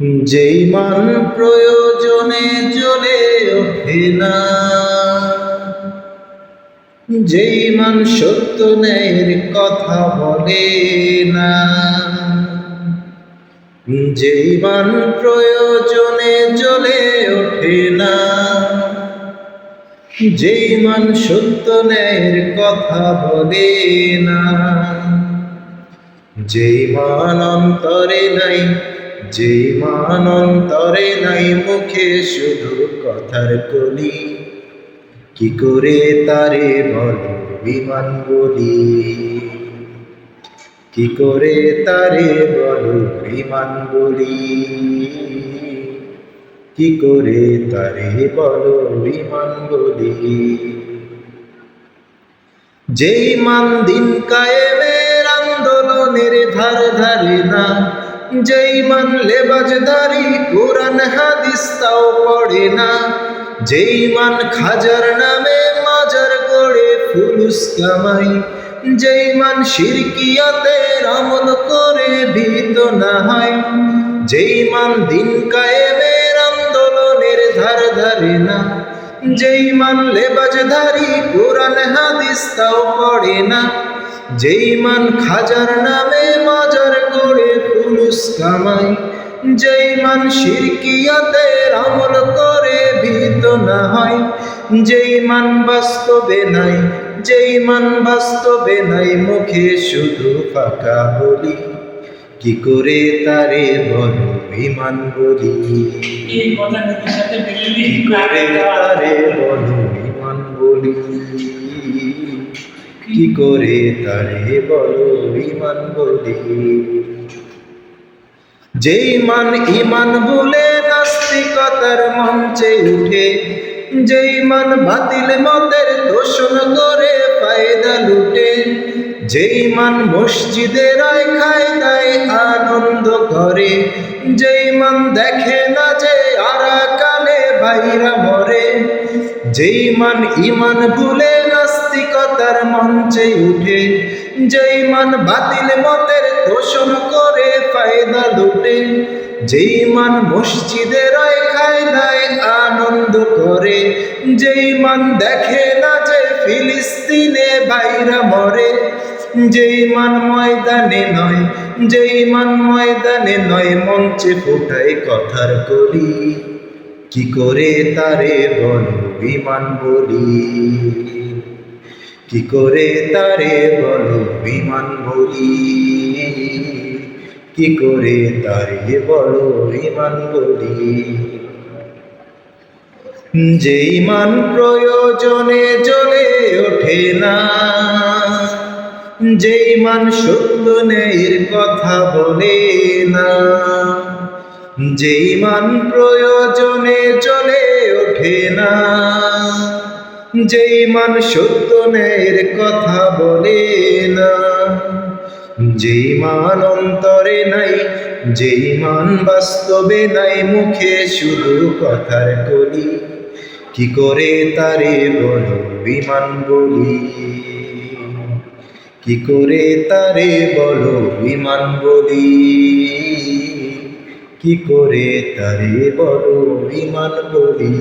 যেই মান প্রয়োজনে জ্বলে ওঠে না, যেই মান সত্য ন্যায়ের কথা বলে না, যেই মান প্রয়োজনে জ্বলে ওঠে না, যেই মান সত্য ন্যায়ের কথা বলে না, যেই মান অন্তরে নাই যেই মান অন্তরে নাই মুখে শুধু কথার কলি, কি করে তারে বল বিমান বলি? কি করে তারে বল বিমান বলি? কি করে তারে বল বিমান বলি? যেই মান দিন কায়েমের আন্দোলনের ধার ধারে না যেই মান লেবাজদারি কোরআন, হাদিস তাও পড়ে না। যেই মান খাজার নামে মাজার গড়ে ফুলুস কামাই, যেই মান শিরকিয়াতের আমল করে ভীত না হয়। যেই মান দিন কায়েমের আন্দোলনের ধার ধারে না। যেই মান লেবাজধারী কোরআন, হাদিস তাও পড়ে না। যেই মান খাজার নামে কামাই যেই মান শিরকিয়াতের আমল করে ভীত না হয় যেই মান বাস্তবে নাই যেই মান বাস্তবে নাই মুখে শুধু ফাঁকা বলি। কি করে তারে বল বিমান বলি? এই কথা নদীর সাথে মিলিয়ে কি করে তারে বল বিমান বলি? কি করে তারে বল বিমান বলি? যেই মান ইমান বলে নাস্তিকতার মঞ্চে উঠে যেই মান বাতিল মতের দোষণ করে ফায়দা লুটে যেই মান মসজিদের আয় খায় দেয় আনন্দ করে যেই মান দেখে না যে আরাকানে ভাইরা মরে যেই মান ইমান ভুলে নাস্তিকতার মঞ্চে উঠে যেই মান বাতিল মতের দোষণ করে ফায়দা লুটে। যেই মান মসজিদের আয় খায় দেয় আনন্দ করে। যেই মান দেখে না যে ফিলিস্তিনে বাইরা মরে। যেই মান ময়দানে নয়, যেই মান ময়দানে নয়, মঞ্চে ফোটায় কথার করি কি করে তারে বল বিমান বলি? কি করে তারে বল বিমান বলি? কি করে তারে বল বিমান বলি? যেই মান প্রয়োজনে জ্বলে ওঠে না, যেই মান সত্য ন্যায়ের কথা বলে না, যেই মান প্রয়োজনে চলে ওঠে না যেই মান সত্য ন্যায়ের কথা বলে না, যেই মান অন্তরে নাই, যেই মান বাস্তবে নাই, মুখে শুধু কথার কলি, কি করে তারে বলো বিমান বলি? কি করে তারে বলো বিমান বলি? কি করে তারে বলো বিমান বলি?